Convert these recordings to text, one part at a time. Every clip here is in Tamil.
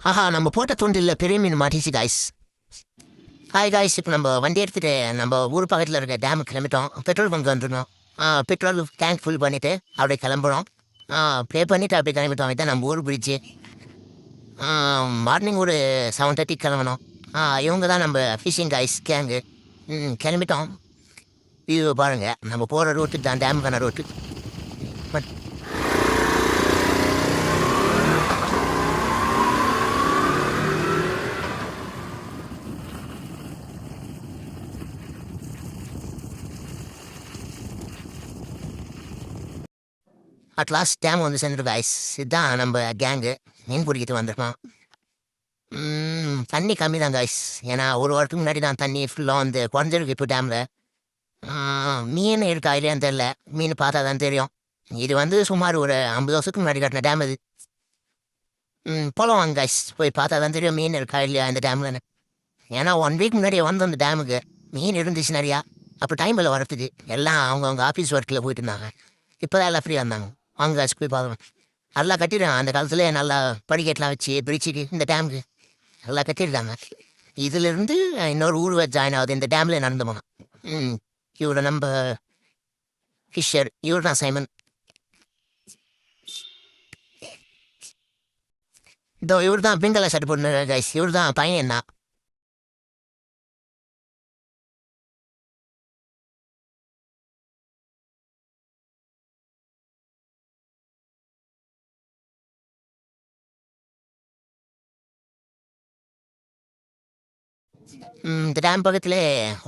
ஆஹா நம்ம போட்ட தூண்டில் பெரிய மீன் மாட்டிச்சு காய்ஸ் ஹாய் காய்ஸ் இப்போ நம்ம வண்டி எடுத்துகிட்டு நம்ம ஊர் பக்கத்தில் இருக்க டேமுக்கு கிளம்பிட்டோம். பெட்ரோல் பங்க் வந்துடணும் பெட்ரோல் டேங்க் ஃபுல் பண்ணிவிட்டு அப்படியே கிளம்புறோம். ப்ளே பண்ணிவிட்டு அப்படியே கிளம்பிட்டோம். இதான் நம்ம ஊர் பிரிட்ஜு மார்னிங் ஒரு செவன் தேர்ட்டி கிளம்பணும். ஆ, இவங்க தான் நம்ம ஃபிஷிங் காய்ஸ் கேங்கு ம் கிளம்பிட்டோம். வியூ பாருங்கள் நம்ம போகிற ரூட்டு தான் டேமுக்கான ரூட்டு அட் லாஸ்ட் டேம் வந்து சென்று காய்ஸ் இதுதான் நம்ம கேங்கு மீன் பிடிக்கிட்டு வந்திருக்கோம். தண்ணி கம்மி தான் காய்ஸ் ஏன்னா ஒரு வாரத்துக்கு முன்னாடி தான் தண்ணி ஃபுல்லாக வந்து குறைஞ்சிருக்கு இப்போ டேமில் மீன் இருக்கா இல்லையான்னு தெரில மீன் பார்த்தா தான் தெரியும். இது வந்து சுமார் ஒரு ஐம்பது வருஷத்துக்கு முன்னாடி கட்டின டேம் இது. ம், வாங்க காய்ஸ் போய் பார்த்தா தான் தெரியும் மீன் இருக்கா இல்லையா இந்த டேமில் ஏன்னா ஒன் வீக் முன்னாடி வந்தோம் அந்த டேமுக்கு மீன் இருந்துச்சு நிறையா. அப்போ டைமில் வரத்துக்கு எல்லாம் அவங்கவுங்க ஆஃபீஸ் ஒர்க்கில் போயிட்டு இருந்தாங்க. இப்போ தான் எல்லாம் ஃப்ரீயாக இருந்தாங்க. வாங்க காசு போய் பார்க்கலாம் நல்லா கட்டிடுறான் அந்த காலத்தில் நல்லா படிக்கட்டெலாம் வச்சு பிரிச்சுட்டு இந்த டேமுக்கு நல்லா கட்டிடுறாங்க. இதிலிருந்து இன்னொரு ஊர் ஜாயின் ஆகுது. இந்த டேமில் நடந்து போனோம் ம். இவரோட நம்ம ஃபிஷர் இவர் தான் சைமன் இதோ இவர் தான் பிங்கல சட்டு பொண்ணு கைஸ் இவர் தான் பையன் என்ன? இந்த டேம் பக்கத்தில்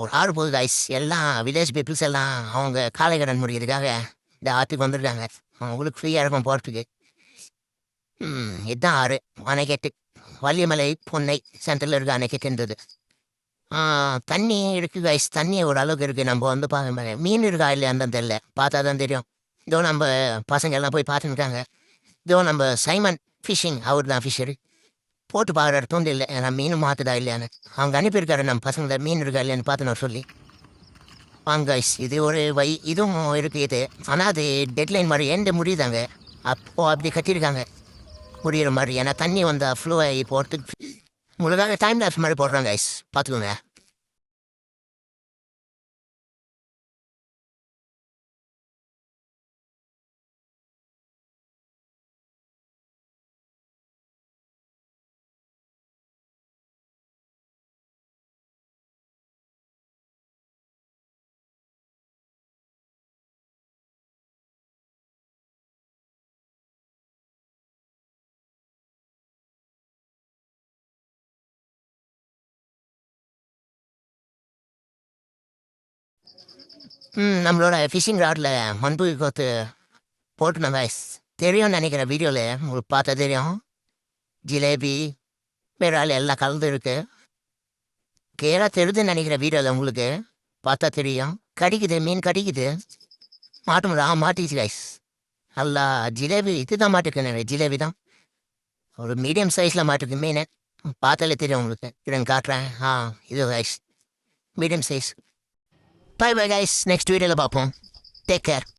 ஒரு ஆறு போகுது ஐஸ் எல்லாம் வில்லேஜ் பீப்புள்ஸ் எல்லாம் அவங்க காலை கடன் முடிக்கிறதுக்காக இந்த ஆற்றுக்கு வந்துருக்காங்க. அவங்களுக்கு ஃப்ரீயாக இருக்கும் போகிறதுக்கு ம், இதுதான் ஆறு. அணைக்கட்டு. வள்ளிமலை பொன்னை சென்டரில் இருக்க அணைக்கட்டுன்றது. தண்ணி இருக்குது ஐஸ் தண்ணி ஒரு அளவுக்கு இருக்குது நம்ம வந்து பார்க்க மீன் இருக்கா இல்லையான்னு தெரியல. பார்த்தா தான் தெரியும். இதோ நம்ம பசங்க எல்லாம் போய் பார்த்துருக்காங்க இதோ நம்ம சைமன் ஃபிஷிங் அவர் தான் ஃபிஷரு போட்டு பார்க்குற தூண்டு இல்லை. நான் மீன் மாற்றுதா இல்லையான்னு அவங்க அனுப்பியிருக்காரு நம்ம பசங்களை மீன் இருக்கா இல்லையான்னு பார்த்து நான் சொல்லி. வாங்க இது ஒரு வை இதுவும் இருக்குது இது. ஆனால் அது டெட்லைன் மாதிரி எண்டு முடியுதாங்க. அப்போது அப்படி கட்டியிருக்காங்க. முடியிற மாதிரி. ஏன்னா தண்ணி வந்தால் ஃப்ளோ ஆகி போகிறதுக்கு உங்களுக்காக டைம் லேப்ஸ் மாதிரி போடுறாங்க ஐஸ் பார்த்துக்கோங்க. ம் நம்மளோட ஃபிஷிங் ராட்டில் மண்புகை கோத்து போட்டு நம்ம தெரியும்னு நினைக்கிற வீடியோவில் உங்களுக்கு பார்த்தா தெரியும். ஜிலேபி விரால் எல்லாம் கலந்து இருக்கு. கேரளா தெரிதுன்னு நினைக்கிற வீடியோவில் உங்களுக்கு பார்த்தா தெரியும். கடிக்குது மீன் கடிக்குது. மாட்ட முடியல ஆ மாட்டிச்சு கைஸ் நல்லா ஜிலேபி இதுதான் மாட்டிருக்கு ஜிலேபி தான். ஒரு மீடியம் சைஸில் மாட்டிருக்கு மீன். பார்த்தாலே தெரியும் உங்களுக்கு. இதன் காட்டுறேன். ஆ இது guys medium size Bye bye, guys. Next video will on. Take care.